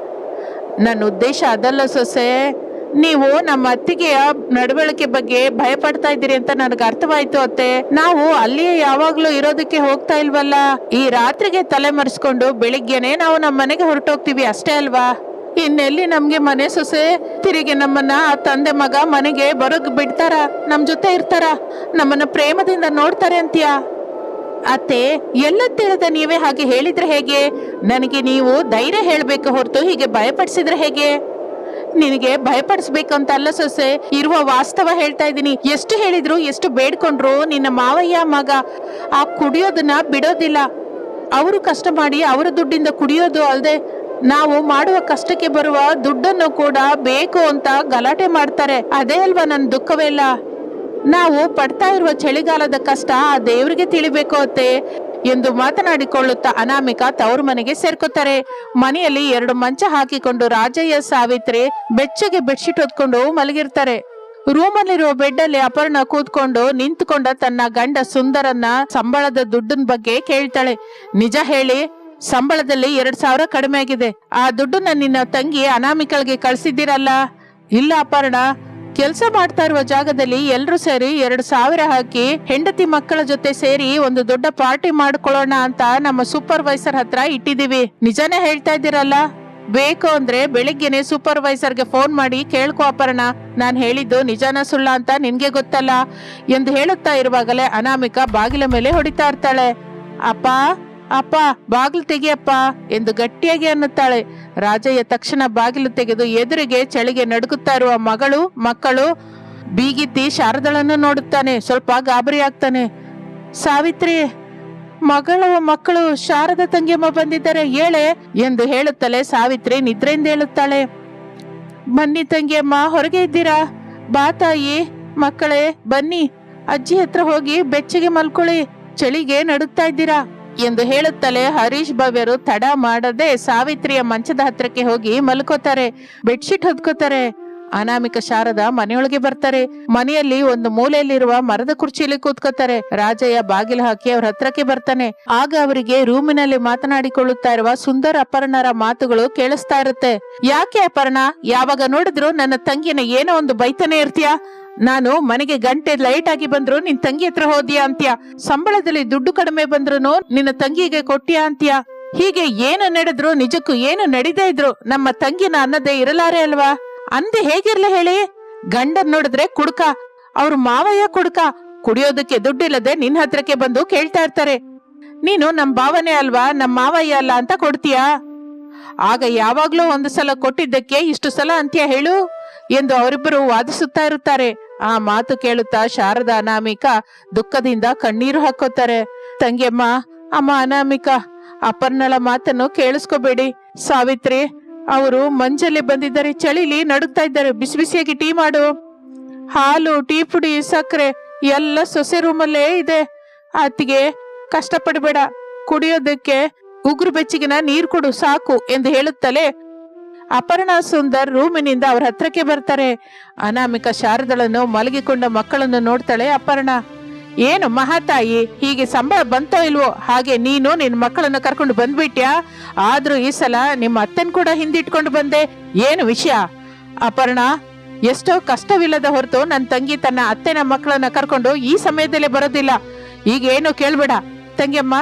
ನನ್ನ ಉದ್ದೇಶ ಅದಲ್ಲ ಸೊಸೆ. ನೀವು ನಮ್ಮ ಅತ್ತಿಗೆಯ ನಡವಳಿಕೆ ಬಗ್ಗೆ ಭಯ ಪಡ್ತಾ ಇದ್ದೀರಿ ಅಂತ ನನಗೆ ಅರ್ಥವಾಯ್ತು ಅತ್ತೆ. ನಾವು ಅಲ್ಲಿಯೇ ಯಾವಾಗ್ಲೂ ಇರೋದಕ್ಕೆ ಹೋಗ್ತಾ ಇಲ್ವಲ್ಲ? ಈ ರಾತ್ರಿಗೆ ತಲೆ ಮರೆಸ್ಕೊಂಡು ಬೆಳಿಗ್ಗೆನೆ ನಾವು ನಮ್ಮ ಮನೆಗೆ ಹೊರಟೋಗ್ತೀವಿ ಅಷ್ಟೇ ಅಲ್ವಾ? ಇನ್ನೆಲ್ಲಿ ನಮ್ಗೆ ಮನೆ ಸೊಸೆ, ತಿರುಗಿ ನಮ್ಮನ್ನ, ಆ ತಂದೆ ಮಗ ಮನೆಗೆ ಬರೋಕ್ ಬಿಡ್ತಾರ, ನಮ್ ಜೊತೆ ಇರ್ತಾರ, ನಮ್ಮನ್ನ ಪ್ರೇಮದಿಂದ ನೋಡ್ತಾರೆ ಅಂತೀಯ? ಅತ್ತೆ ಎಲ್ಲ ತಿಳಿದ ನೀವೇ ಹಾಗೆ ಹೇಳಿದ್ರೆ ಹೇಗೆ? ನನಗೆ ನೀವು ಧೈರ್ಯ ಹೇಳಬೇಕು ಹೊರತು ಹೀಗೆ ಭಯಪಡಿಸಿದ್ರೆ ಹೇಗೆ? ನಿನಗೆ ಭಯಪಡಿಸ್ಬೇಕಂತ ಅಲ್ಲ ಸೊಸೆ, ಇರುವ ವಾಸ್ತವ ಹೇಳ್ತಾ ಇದ್ದೀನಿ. ಎಷ್ಟು ಹೇಳಿದ್ರು, ಎಷ್ಟು ಬೇಡ್ಕೊಂಡ್ರು ನಿನ್ನ ಮಾವಯ್ಯ ಮಗ, ಆ ಕುಡಿಯೋದನ್ನ ಬಿಡೋದಿಲ್ಲ. ಅವರು ಕಷ್ಟ ಮಾಡಿ, ಅವರ ದುಡ್ಡಿಂದ ಕುಡಿಯೋದು ಅಲ್ಲದೆ ನಾವು ಮಾಡುವ ಕಷ್ಟಕ್ಕೆ ಬರುವ ದುಡ್ಡನ್ನು ಕೂಡ ಬೇಕು ಅಂತ ಗಲಾಟೆ ಮಾಡ್ತಾರೆ. ಅದೇ ಅಲ್ವಾ ನನ್ನ ದುಃಖವೆಲ್ಲ ನಾವು ಪಡ್ತಾ ಇರುವ ಚಳಿಗಾಲದ ಕಷ್ಟ ಆ ದೇವರಿಗೆ ತಿಳಿಬೇಕು ಅತ್ತೆ ಎಂದು ಮಾತನಾಡಿಕೊಳ್ಳುತ್ತಾ ಅನಾಮಿಕ ತವರು ಮನೆಗೆ ಸೇರ್ಕೋತಾರೆ. ಮನೆಯಲ್ಲಿ ಎರಡು ಮಂಚ ಹಾಕಿಕೊಂಡು ರಾಜಯ್ಯ, ಸಾವಿತ್ರಿ ಬೆಚ್ಚಗೆ ಬೆಡ್ಶೀಟ್ ಹೊತ್ಕೊಂಡು ಮಲಗಿರ್ತಾರೆ. ರೂಮಲ್ಲಿರುವ ಬೆಡ್ ಅಲ್ಲಿ ಅಪರ್ಣ ಕೂತ್ಕೊಂಡು ನಿಂತುಕೊಂಡ ತನ್ನ ಗಂಡ ಸುಂದರನ್ನ ಸಂಬಳದ ದುಡ್ಡಿನ ಬಗ್ಗೆ ಕೇಳ್ತಾಳೆ. ನಿಜ ಹೇಳಿ ಸಂಬಳದಲ್ಲಿ ಎರಡ್ ಸಾವಿರ ಕಡಿಮೆ ಆಗಿದೆ. ಆ ದುಡ್ಡನ್ನ ನಿನ್ನ ತಂಗಿ ಅನಾಮಿಕಳಿಗೆ ಕಳ್ಸಿದ್ದೀರಲ್ಲ? ಇಲ್ಲ ಅಪರ್ಣ. ಕೆಲಸ ಮಾಡ್ತಾ ಇರುವ ಜಾಗದಲ್ಲಿ ಎಲ್ರು ಸೇರಿ ಎರಡ್ ಸಾವಿರ ಹಾಕಿ ಹೆಂಡತಿ ಮಕ್ಕಳ ಜೊತೆ ಸೇರಿ ಒಂದು ದೊಡ್ಡ ಪಾರ್ಟಿ ಮಾಡ್ಕೊಳ್ಳೋಣ ಅಂತ ನಮ್ಮ ಸೂಪರ್ವೈಸರ್ ಹತ್ರ ಇಟ್ಟಿದೀವಿ ನಿಜಾನೇ ಹೇಳ್ತಾ ಇದ್ದೀರಲ್ಲ? ಬೇಕು ಅಂದ್ರೆ ಬೆಳಿಗ್ಗೆನೆ ಸೂಪರ್ವೈಸರ್ಗೆ ಫೋನ್ ಮಾಡಿ ಕೇಳ್ಕೊ ಅಪರ್ಣ. ನಾನ್ ಹೇಳಿದ್ದು ನಿಜಾನ ಸುಳ್ಳ ಅಂತ ನಿನ್ಗೆ ಗೊತ್ತಲ್ಲ? ಎಂದು ಹೇಳುತ್ತಾ ಇರುವಾಗಲೇ ಅನಾಮಿಕ ಬಾಗಿಲ ಮೇಲೆ ಹೊಡಿತಾ ಇರ್ತಾಳೆ. ಅಪ್ಪ ಅಪ್ಪ, ಬಾಗಿಲು ತೆಗಿಯಪ್ಪ ಎಂದು ಗಟ್ಟಿಯಾಗಿ ಅನ್ನುತ್ತಾಳೆ. ರಾಜಯ್ಯ ತಕ್ಷಣ ಬಾಗಿಲು ತೆಗೆದು ಎದುರಿಗೆ ಚಳಿಗೆ ನಡುಗುತ್ತಾ ಇರುವ ಮಗಳು, ಮಕ್ಕಳು ಬೀಗಿತ್ತಿ ಶಾರದಳನ್ನು ನೋಡುತ್ತಾನೆ. ಸ್ವಲ್ಪ ಗಾಬರಿ ಆಗ್ತಾನೆ. ಸಾವಿತ್ರಿ, ಮಗಳು, ಮಕ್ಕಳು ಶಾರದ ತಂಗಿಯಮ್ಮ ಬಂದಿದ್ದಾರೆ ಏಳೆ ಎಂದು ಹೇಳುತ್ತಲೇ ಸಾವಿತ್ರಿ ನಿದ್ರೆಯಿಂದ ಹೇಳುತ್ತಾಳೆ ಬನ್ನಿ ತಂಗಿಯಮ್ಮ ಹೊರಗೆ ಇದ್ದೀರಾ? ಬಾ ತಾಯಿ, ಮಕ್ಕಳೇ, ಬನ್ನಿ. ಅಜ್ಜಿ ಹತ್ರ ಹೋಗಿ ಬೆಚ್ಚಗೆ ಮಲ್ಕೊಳ್ಳಿ. ಚಳಿಗೆ ನಡುತ್ತಾ ಇದ್ದೀರಾ? ಎಂದು ಹೇಳುತ್ತಲೇ ಹರೀಶ್ ಭವ್ಯರು ತಡ ಮಾಡದೆ ಸಾವಿತ್ರಿಯ ಮಂಚದ ಹತ್ರಕ್ಕೆ ಹೋಗಿ ಮಲ್ಕೋತಾರೆ, ಬೆಡ್ಶೀಟ್ ಹೊದ್ಕೋತಾರೆ ಅನಾಮಿಕ ಶಾರದ ಮನೆಯೊಳಗೆ ಬರ್ತಾರೆ. ಮನೆಯಲ್ಲಿ ಒಂದು ಮೂಲೆಯಲ್ಲಿರುವ ಮರದ ಕುರ್ಚಿಯಲ್ಲಿ ಕೂತ್ಕೋತಾರೆ. ರಾಜಯ್ಯ ಬಾಗಿಲು ಹಾಕಿ ಅವ್ರ ಹತ್ರಕ್ಕೆ ಬರ್ತಾನೆ. ಆಗ ಅವರಿಗೆ ರೂಮಿನಲ್ಲಿ ಮಾತನಾಡಿಕೊಳ್ಳುತ್ತಾ ಇರುವ ಸುಂದರ ಅಪರ್ಣರ ಮಾತುಗಳು ಕೇಳಿಸ್ತಾ ಇರುತ್ತೆ. ಯಾಕೆ ಅಪರ್ಣ? ಯಾವಾಗ ನೋಡಿದ್ರು ನನ್ನ ತಂಗಿನ ಏನೋ ಒಂದು ಬೈತಾನೆ ಇರ್ತೀಯ? ನಾನು ಮನೆಗೆ ಗಂಟೆ ಲೈಟ್ ಆಗಿ ಬಂದ್ರು, ನಿನ್ ತಂಗಿ ಹತ್ರ ಹೋದ್ಯಾ ಅಂತ್ಯ? ಸಂಬಳದಲ್ಲಿ ದುಡ್ಡು ಕಡಿಮೆ ಬಂದ್ರು ನಿನ್ನ ತಂಗಿಗೆ ಕೊಟ್ಟಿಯಾ ಅಂತ್ಯ? ಹೀಗೆ ಏನು ನಡೆದ್ರು, ನಿಜಕ್ಕೂ ಏನು ನಡೀದೇ ಇದ್ರು? ನಮ್ಮ ತಂಗಿನ ಅನ್ನದೇ ಇರಲಾರೆ ಅಲ್ವಾ? ಅಂದೆ ಹೇಗಿರ್ಲಿ ಹೇಳಿ? ಗಂಡನ್ ನೋಡಿದ್ರೆ ಕುಡ್ಕ, ಅವ್ರ ಮಾವಯ್ಯ ಕುಡ್ಕ, ಕುಡಿಯೋದಕ್ಕೆ ದುಡ್ಡಿಲ್ಲದೆ ನಿನ್ ಹತ್ರಕ್ಕೆ ಬಂದು ಕೇಳ್ತಾ ಇರ್ತಾರೆ. ನೀನು ನಮ್ ಭಾವನೆ ಅಲ್ವಾ, ನಮ್ ಮಾವಯ್ಯ ಅಲ್ಲ ಅಂತ ಕೊಡ್ತೀಯಾ? ಆಗ ಯಾವಾಗ್ಲೂ ಒಂದು ಸಲ ಕೊಟ್ಟಿದ್ದಕ್ಕೆ ಇಷ್ಟು ಸಲ ಅಂತ್ಯ ಹೇಳು? ಎಂದು ಅವರಿಬ್ಬರು ವಾದಿಸುತ್ತಾ ಇರುತ್ತಾರೆ. ಆ ಮಾತು ಕೇಳುತ್ತಾ ಶಾರದ ಅನಾಮಿಕ ದುಃಖದಿಂದ ಕಣ್ಣೀರು ಹಾಕೋತಾರೆ. ತಂಗಿಯಮ್ಮ, ಅಮ್ಮ ಅನಾಮಿಕ, ಅಪರ್ಣಳ ಮಾತನ್ನು ಕೇಳಿಸ್ಕೋಬೇಡಿ. ಸಾವಿತ್ರಿ, ಅವರು ಮಂಜಲ್ಲಿ ಬಂದಿದ್ದಾರೆ, ಚಳಿಲಿ ನಡುಗ್ತಾ ಇದ್ದಾರೆ. ಬಿಸಿ ಬಿಸಿಯಾಗಿ ಟೀ ಮಾಡು. ಹಾಲು, ಟೀ ಪುಡಿ, ಸಕ್ಕರೆ, ಎಲ್ಲ ಸೊಸೆ ರೂಮಲ್ಲೇ ಇದೆ. ಆತಿಗೆ ಕಷ್ಟಪಡಬೇಡ. ಕುಡಿಯೋದಕ್ಕೆ ಉಗುರು ಬೆಚ್ಚಗಿನ ನೀರು ಕೊಡು, ಸಾಕು ಎಂದು ಹೇಳುತ್ತಲೇ ಅಪರ್ಣ ಸುಂದರ್ ರೂಮಿನಿಂದ ಅವ್ರ ಹತ್ರಕ್ಕೆ ಬರ್ತಾರೆ. ಅನಾಮಿಕ ಶಾರದಳನ್ನು ಮಲಗಿಕೊಂಡ ಮಕ್ಕಳನ್ನು ನೋಡ್ತಾಳೆ ಅಪರ್ಣ. ಏನು ಮಹಾತಾಯಿ, ಹೀಗೆ ಸಂಬಳ ಬಂತೋ ಇಲ್ವೋ? ಹಾಗೆ ನೀನು ನಿನ್ನ ಮಕ್ಕಳನ್ನು ಕರ್ಕೊಂಡು ಬಂದ್ಬಿಟ್ಯಾ? ಆದ್ರೂ ಈ ಸಲ ನಿಮ್ಮ ಅತ್ತೆನ ಕೂಡ ಹಿಂದಿಟ್ಕೊಂಡು ಬಂದೆ. ಏನು ವಿಷಯ? ಅಪರ್ಣ, ಎಷ್ಟೋ ಕಷ್ಟವಿಲ್ಲದ ಹೊರತು ನನ್ನ ತಂಗಿ ತನ್ನ ಅತ್ತೆನ ಮಕ್ಕಳನ್ನ ಕರ್ಕೊಂಡು ಈ ಸಮಯದಲ್ಲಿ ಬರೋದಿಲ್ಲ. ಈಗ ಏನು ಕೇಳ್ಬೇಡ. ತಂಗಿಯಮ್ಮ,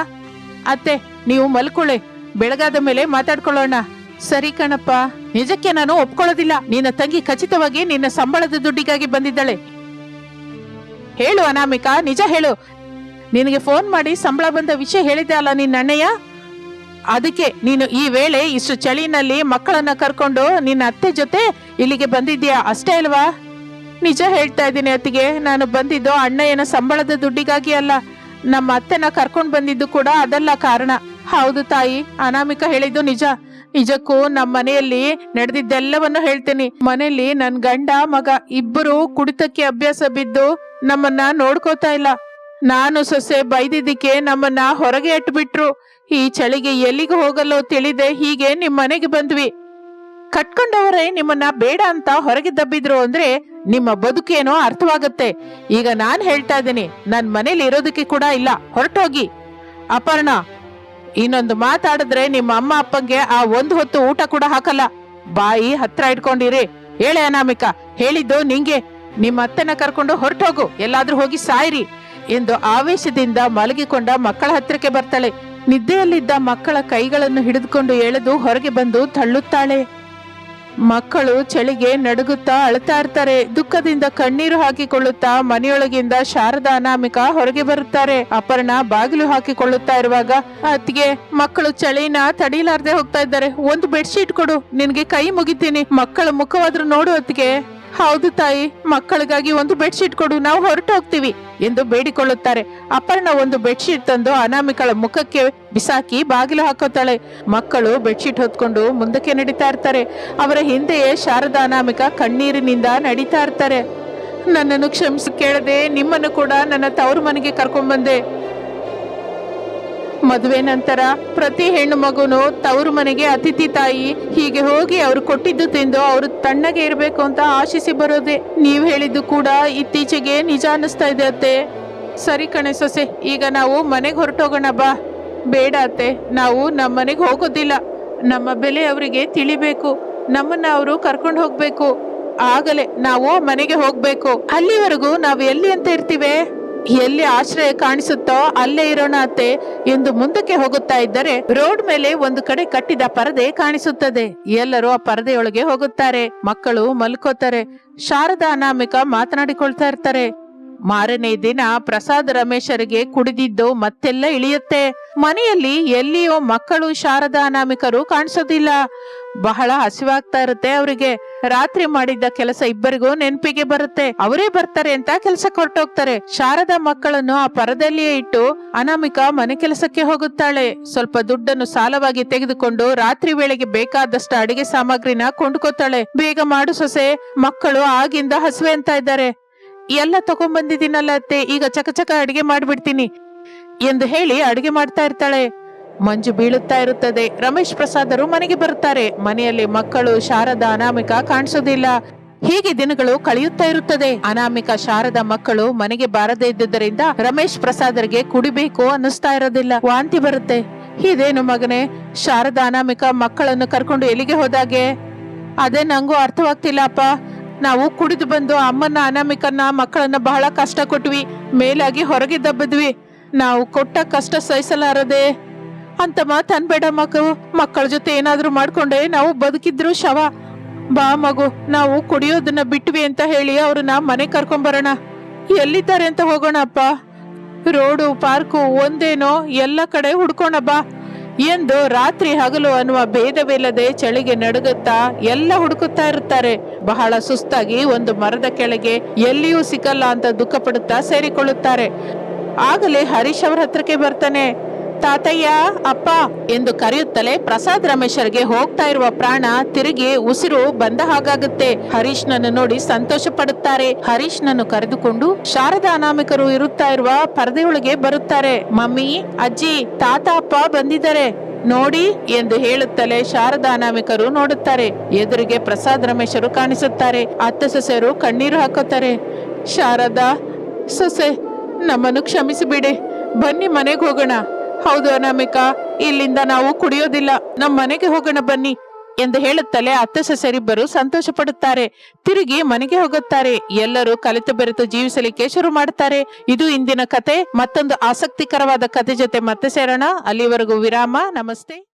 ಅತ್ತೆ, ನೀವು ಮಲ್ಕೊಳ್ಳಿ. ಬೆಳಗಾದ ಮೇಲೆ ಮಾತಾಡ್ಕೊಳ್ಳೋಣ. ಸರಿ ಕಣಪ್ಪ. ನಿಜಕ್ಕೆ ನಾನು ಒಪ್ಕೊಳ್ಳೋದಿಲ್ಲ. ನಿನ್ನ ತಂಗಿ ಖಚಿತವಾಗಿ ನಿನ್ನ ಸಂಬಳದ ದುಡ್ಡಿಗಾಗಿ ಬಂದಿದ್ದಾಳೆ. ಹೇಳು ಅನಾಮಿಕಾ, ನಿಜ ಹೇಳು. ನಿನಗೆ ಫೋನ್ ಮಾಡಿ ಸಂಬಳ ಬಂದ ವಿಷಯ ಹೇಳಿದ್ದೆ ಅಲ್ಲ ನಿನ್ನ ಅಣ್ಣಯ್ಯ? ಅದಕ್ಕೆ ನೀನು ಈ ವೇಳೆ ಇಷ್ಟು ಚಳಿನಲ್ಲಿ ಮಕ್ಕಳನ್ನ ಕರ್ಕೊಂಡು ನಿನ್ನ ಅತ್ತೆ ಜೊತೆ ಇಲ್ಲಿಗೆ ಬಂದಿದ್ಯಾ ಅಷ್ಟೇ ಅಲ್ವಾ? ನಿಜ ಹೇಳ್ತಾ ಇದ್ದೀನಿ ಅತ್ತಿಗೆ. ನಾನು ಬಂದಿದ್ದು ಅಣ್ಣಯ್ಯನ ಸಂಬಳದ ದುಡ್ಡಿಗಾಗಿ ಅಲ್ಲ. ನಮ್ಮ ಅತ್ತೆನ ಕರ್ಕೊಂಡು ಬಂದಿದ್ದು ಕೂಡ ಅದಲ್ಲ ಕಾರಣ. ಹೌದು ತಾಯಿ, ಅನಾಮಿಕ ಹೇಳಿದ್ದು ನಿಜ. ನಿಜಕ್ಕೂ ನಮ್ಮ ಮನೆಯಲ್ಲಿ ನಡೆದಿದ್ದೆಲ್ಲವನ್ನು ಹೇಳ್ತೀನಿ. ಮನೆಯಲ್ಲಿ ನನ್ ಗಂಡ, ಮಗ ಇಬ್ಬರು ಕುಡಿತಕ್ಕೆ ಅಭ್ಯಾಸ ಬಿದ್ದು ನಮ್ಮನ್ನ ನೋಡ್ಕೋತಾ ಇಲ್ಲ. ನಾನು ಸೊಸೆ ಬೈದಿದ್ದಕ್ಕೆ ನಮ್ಮನ್ನ ಹೊರಗೆ ಇಟ್ಬಿಟ್ರು ಈ ಚಳಿಗೆ ಎಲ್ಲಿಗೆ ಹೋಗಲ್ಲೋ ತಿಳಿದೆ ಹೀಗೆ ನಿಮ್ ಮನೆಗೆ ಬಂದ್ವಿ. ಕಟ್ಕೊಂಡವರೇ ನಿಮ್ಮನ್ನ ಬೇಡ ಅಂತ ಹೊರಗೆ ದಬ್ಬಿದ್ರು ಅಂದ್ರೆ ನಿಮ್ಮ ಬದುಕೇನೋ ಅರ್ಥವಾಗುತ್ತೆ. ಈಗ ನಾನ್ ಹೇಳ್ತಾ ಇದ್ದೀನಿ, ನನ್ ಮನೇಲಿ ಇರೋದಕ್ಕೆ ಕೂಡ ಇಲ್ಲ. ಹೊರಟೋಗಿ. ಅಪರ್ಣ ಇನ್ನೊಂದು ಮಾತಾಡಿದ್ರೆ ನಿಮ್ಮ ಅಮ್ಮ ಅಪ್ಪಂಗೆ ಆ ಒಂದು ಹೊತ್ತು ಊಟ ಕೂಡ ಹಾಕಲ್ಲ. ಬಾಯಿ ಹತ್ರ ಇಟ್ಕೊಂಡಿರಿ. ಹೇಳೆ ಅನಾಮಿಕ, ಹೇಳಿದ್ದು ನಿಂಗೆ. ನಿಮ್ಮ ಅತ್ತೆನ ಕರ್ಕೊಂಡು ಹೊರಟೋಗು. ಎಲ್ಲಾದ್ರೂ ಹೋಗಿ ಸಾಯಿರಿ. ಎಂದು ಆವೇಶದಿಂದ ಮಲಗಿಕೊಂಡ ಮಕ್ಕಳ ಹತ್ರಕ್ಕೆ ಬರ್ತಾಳೆ. ನಿದ್ದೆಯಲ್ಲಿದ್ದ ಮಕ್ಕಳ ಕೈಗಳನ್ನು ಹಿಡಿದುಕೊಂಡು ಎಳೆದು ಹೊರಗೆ ಬಂದು ತಳ್ಳುತ್ತಾಳೆ. ಮಕ್ಕಳು ಚಳಿಗೆ ನಡುಗುತ್ತಾ ಅಳ್ತಾ ಇರ್ತಾರೆ. ದುಃಖದಿಂದ ಕಣ್ಣೀರು ಹಾಕಿಕೊಳ್ಳುತ್ತಾ ಮನೆಯೊಳಗಿಂದ ಶಾರದಾ ಅನಾಮಿಕ ಹೊರಗೆ ಬರುತ್ತಾರೆ. ಅಪರ್ಣ ಬಾಗಿಲು ಹಾಕಿಕೊಳ್ಳುತ್ತಾ ಇರುವಾಗ, ಅತ್ತಿಗೆ, ಮಕ್ಕಳು ಚಳಿನ ತಡೀಲಾರ್ದೆ ಹೋಗ್ತಾ ಇದ್ದಾರೆ. ಒಂದು ಬೆಡ್ಶೀಟ್ ಕೊಡು, ನಿನ್ಗೆ ಕೈ ಮುಗಿತೀನಿ. ಮಕ್ಕಳ ಮುಖವಾದ್ರೂ ನೋಡು ಅತ್ತಿಗೆ. ಹೌದು ತಾಯಿ, ಮಕ್ಕಳಿಗಾಗಿ ಒಂದು ಬೆಡ್ಶೀಟ್ ಕೊಡು. ನಾವು ಹೊರಟು ಹೋಗ್ತೀವಿ ಎಂದು ಬೇಡಿಕೊಳ್ಳುತ್ತಾರೆ. ಅಪರ್ಣ ಒಂದು ಬೆಡ್ಶೀಟ್ ತಂದು ಅನಾಮಿಕಳ ಮುಖಕ್ಕೆ ಬಿಸಾಕಿ ಬಾಗಿಲು ಹಾಕೋತಾಳೆ ಮಕ್ಕಳು ಬೆಡ್ಶೀಟ್ ಹೊತ್ಕೊಂಡು ಮುಂದಕ್ಕೆ ನಡೀತಾ ಇರ್ತಾರೆ. ಅವರ ಹಿಂದೆಯೇ ಶಾರದಾ ಅನಾಮಿಕ ಕಣ್ಣೀರಿನಿಂದ ನಡೀತಾ ಇರ್ತಾರೆ. ನನ್ನನ್ನು ಕ್ಷಮಿಸಿ ಕೇಳದೆ ನಿಮ್ಮನ್ನು ಕೂಡ ನನ್ನ ತವರು ಮನೆಗೆ ಕರ್ಕೊಂಡ್ ಬಂದೆ ಮದುವೆ ನಂತರ ಪ್ರತಿ ಹೆಣ್ಣು ಮಗುನು ತವರು ಮನೆಗೆ ಅತಿಥಿ ತಾಯಿ ಹೀಗೆ ಹೋಗಿ ಅವರು ಕೊಟ್ಟಿದ್ದು ತಿಂದು ಅವರು ತಣ್ಣಗೆ ಇರಬೇಕು ಅಂತ ಆಶಿಸಿ ಬರೋದೆ. ನೀವು ಹೇಳಿದ್ದು ಕೂಡ ಇತ್ತೀಚೆಗೆ ನಿಜ ಅನ್ನಿಸ್ತಾ ಇದೆ ಅತ್ತೆ. ಸರಿ ಕಣೆ ಸೊಸೆ, ಈಗ ನಾವು ಮನೆಗೆ ಹೊರಟೋಗೋಣ ಬಾ. ಬೇಡ ಅತ್ತೆ, ನಾವು ನಮ್ಮ ಮನೆಗೆ ಹೋಗೋದಿಲ್ಲ. ನಮ್ಮ ಬೆಲೆ ಅವರಿಗೆ ತಿಳಿಬೇಕು. ನಮ್ಮನ್ನ ಅವರು ಕರ್ಕೊಂಡು ಹೋಗ್ಬೇಕು. ಆಗಲೇ ನಾವು ಮನೆಗೆ ಹೋಗ್ಬೇಕು. ಅಲ್ಲಿವರೆಗೂ ನಾವು ಎಲ್ಲಿ ಅಂತ ಇರ್ತೀವಿ? ಎಲ್ಲಿ ಆಶ್ರಯ ಕಾಣಿಸುತ್ತೋ ಅಲ್ಲೇ ಇರೋಣ ಅತ್ತೆ ಎಂದು ಮುಂದಕ್ಕೆ ಹೋಗುತ್ತಾ ಇದ್ದರೆ ರೋಡ್ ಮೇಲೆ ಒಂದು ಕಡೆ ಕಟ್ಟಿದ ಪರದೆ ಕಾಣಿಸುತ್ತದೆ. ಎಲ್ಲರೂ ಆ ಪರದೆಯೊಳಗೆ ಹೋಗುತ್ತಾರೆ. ಮಕ್ಕಳು ಮಲ್ಕೋತಾರೆ. ಶಾರದಾ ಅನಾಮಿಕ ಮಾತನಾಡಿಕೊಳ್ತಾ ಇರ್ತಾರೆ. ಮಾರನೇ ದಿನ ಪ್ರಸಾದ್ ರಮೇಶರಿಗೆ ಕುಡಿದಿದ್ದು ಮತ್ತೆಲ್ಲ ಇಳಿಯುತ್ತೆ. ಮನೆಯಲ್ಲಿ ಎಲ್ಲಿಯೋ ಮಕ್ಕಳು ಶಾರದಾ ಅನಾಮಿಕರು ಕಾಣಿಸೋದಿಲ್ಲ. ಬಹಳ ಹಸಿವಾಗ್ತಾ ಇರುತ್ತೆ. ಅವರಿಗೆ ರಾತ್ರಿ ಮಾಡಿದ್ದ ಕೆಲಸ ಇಬ್ಬರಿಗೂ ನೆನಪಿಗೆ ಬರುತ್ತೆ. ಅವರೇ ಬರ್ತಾರೆ ಅಂತ ಕೆಲಸ ಹೊರಟೋಗ್ತಾರೆ ಶಾರದಾ ಮಕ್ಕಳನ್ನು ಆ ಪರದಲ್ಲಿಯೇ ಇಟ್ಟು ಅನಾಮಿಕ ಮನೆ ಕೆಲಸಕ್ಕೆ ಹೋಗುತ್ತಾಳೆ. ಸ್ವಲ್ಪ ದುಡ್ಡನ್ನು ಸಾಲವಾಗಿ ತೆಗೆದುಕೊಂಡು ರಾತ್ರಿ ವೇಳೆಗೆ ಬೇಕಾದಷ್ಟು ಅಡಿಗೆ ಸಾಮಗ್ರಿನ ಕೊಂಡ್ಕೋತಾಳೆ. ಬೇಗ ಮಾಡು ಸೊಸೆ, ಮಕ್ಕಳು ಆಗಿಂದ ಹಸುವೆ ಅಂತ ಇದ್ದಾರೆ. ಎಲ್ಲ ತಗೊಂಡ್ಬಂದಿದ್ದೀನಲ್ಲ ಅತ್ತೆ, ಈಗ ಚಕಚಕ ಅಡಿಗೆ ಮಾಡ್ಬಿಡ್ತೀನಿ ಎಂದು ಹೇಳಿ ಅಡಿಗೆ ಮಾಡ್ತಾ ಇರ್ತಾಳೆ. ಮಂಜು ಬೀಳುತ್ತಾ ಇರುತ್ತದೆ. ರಮೇಶ್ ಪ್ರಸಾದರು ಮನೆಗೆ ಬರುತ್ತಾರೆ. ಮನೆಯಲ್ಲಿ ಮಕ್ಕಳು ಶಾರದಾ ಅನಾಮಿಕ ಕಾಣಿಸೋದಿಲ್ಲ ಹೀಗೆ ದಿನಗಳು ಕಳೆಯುತ್ತಾ ಇರುತ್ತದೆ. ಅನಾಮಿಕ ಶಾರದ ಮಕ್ಕಳು ಮನೆಗೆ ಬಾರದೇ ಇದ್ದುದರಿಂದ ರಮೇಶ್ ಪ್ರಸಾದರಿಗೆ ಕುಡಿಬೇಕು ಅನ್ನಿಸ್ತಾ ಇರೋದಿಲ್ಲ. ವಾಂತಿ ಬರುತ್ತೆ. ಇದೇನು ಮಗನೇ? ಶಾರದ ಅನಾಮಿಕ ಮಕ್ಕಳನ್ನು ಕರ್ಕೊಂಡು ಎಲ್ಲಿಗೆ ಹೋದಾಗೆ? ಅದೇ ನಂಗೂ ಅರ್ಥವಾಗ್ತಿಲ್ಲ ಅಪ್ಪ. ನಾವು ಕುಡಿದು ಬಂದು ಅಮ್ಮನ ಅನಾಮಿಕನ್ನ ಮಕ್ಕಳನ್ನ ಬಹಳ ಕಷ್ಟ ಕೊಟ್ವಿ. ಮೇಲಾಗಿ ಹೊರಗೆ ದಬ್ಬದ್ವಿ. ನಾವು ಕೊಟ್ಟ ಕಷ್ಟ ಸಹಿಸಲಾರದೆ. ಅಂತ ತನ್ಬೇಡ ಮಗು ಮಕ್ಕಳ ಜೊತೆ ಏನಾದ್ರೂ ಮಾಡ್ಕೊಂಡೆ ನಾವು ಬದುಕಿದ್ರು ಶವ. ಬಾ ಮಗು, ನಾವು ಕುಡಿಯೋದನ್ನ ಬಿಟ್ವಿ ಅಂತ ಹೇಳಿ ಅವ್ರನ್ನ ಮನೆ ಕರ್ಕೊಂಬರೋಣ. ಎಲ್ಲಿದ್ದಾರೆ ಅಂತ ಹೋಗೋಣ ಅಪ್ಪ. ರೋಡು, ಪಾರ್ಕು, ಒಂದೇನೋ, ಎಲ್ಲ ಕಡೆ ಹುಡ್ಕೋಣ ಬಾ. ಎಂದು ರಾತ್ರಿ ಹಗಲು ಅನ್ನುವ ಭೇದವಿಲ್ಲದೆ ಚಳಿಗೆ ನಡುಗುತ್ತಾ ಎಲ್ಲ ಹುಡುಕುತ್ತಾ ಇರುತ್ತಾರೆ. ಬಹಳ ಸುಸ್ತಾಗಿ ಒಂದು ಮರದ ಕೆಳಗೆ ಎಲ್ಲಿಯೂ ಸಿಕ್ಕಲ್ಲ ಅಂತ ದುಃಖ ಪಡುತ್ತಾ ಸೇರಿಕೊಳ್ಳುತ್ತಾರೆ. ಆಗಲೇ ಹರೀಶ್ ಅವರ ಹತ್ರಕ್ಕೆ ಬರ್ತಾನೆ. ತಾತಯ್ಯ, ಅಪ್ಪ ಎಂದು ಕರೆಯುತ್ತಲೇ ಪ್ರಸಾದ್ ರಮೇಶರ್ಗೆ ಹೋಗ್ತಾ ಇರುವ ಪ್ರಾಣ ತಿರುಗಿ ಉಸಿರು ಬಂದ ಹಾಗಾಗುತ್ತೆ. ಹರೀಶ್ನನ್ನು ನೋಡಿ ಸಂತೋಷ ಪಡುತ್ತಾರೆ. ಹರೀಶ್ನನ್ನು ಕರೆದುಕೊಂಡು ಶಾರದಾ ಅನಾಮಿಕರು ಇರುತ್ತಾ ಇರುವ ಪರದೆಯೊಳಗೆ ಬರುತ್ತಾರೆ. ಮಮ್ಮಿ, ಅಜ್ಜಿ, ತಾತ, ಅಪ್ಪ ಬಂದಿದ್ದಾರೆ. ನೋಡಿ ಎಂದು ಹೇಳುತ್ತಲೇ ಶಾರದಾ ಅನಾಮಿಕರು ನೋಡುತ್ತಾರೆ. ಎದುರಿಗೆ ಪ್ರಸಾದ್ ರಮೇಶರು ಕಾಣಿಸುತ್ತಾರೆ. ಅತ್ತ ಸೊಸೆಯರು ಕಣ್ಣೀರು ಹಾಕುತ್ತಾರೆ. ಶಾರದಾ, ಸೊಸೆ, ನಮ್ಮನ್ನು ಕ್ಷಮಿಸಿಬಿಡೆ. ಬನ್ನಿ ಮನೆಗೆ ಹೋಗೋಣ. ಹೌದು ಅನಾಮಿಕಾ, ಇಲ್ಲಿಂದ ನಾವು ಕುಡಿಯೋದಿಲ್ಲ. ನಮ್ಮ ಮನೆಗೆ ಹೋಗೋಣ ಬನ್ನಿ ಎಂದು ಹೇಳುತ್ತಲೇ ಅತ್ತ ಸೊಸರಿಬ್ಬರು ಸಂತೋಷ ಪಡುತ್ತಾರೆ ತಿರುಗಿ ಮನೆಗೆ ಹೋಗುತ್ತಾರೆ. ಎಲ್ಲರೂ ಕಲಿತು ಬೆರೆತು ಜೀವಿಸಲಿಕ್ಕೆ ಶುರು ಮಾಡುತ್ತಾರೆ. ಇದು ಇಂದಿನ ಕತೆ. ಮತ್ತೊಂದು ಆಸಕ್ತಿಕರವಾದ ಕತೆ ಜೊತೆ ಮತ್ತೆ ಸೇರೋಣ. ಅಲ್ಲಿವರೆಗೂ ವಿರಾಮ. ನಮಸ್ತೆ.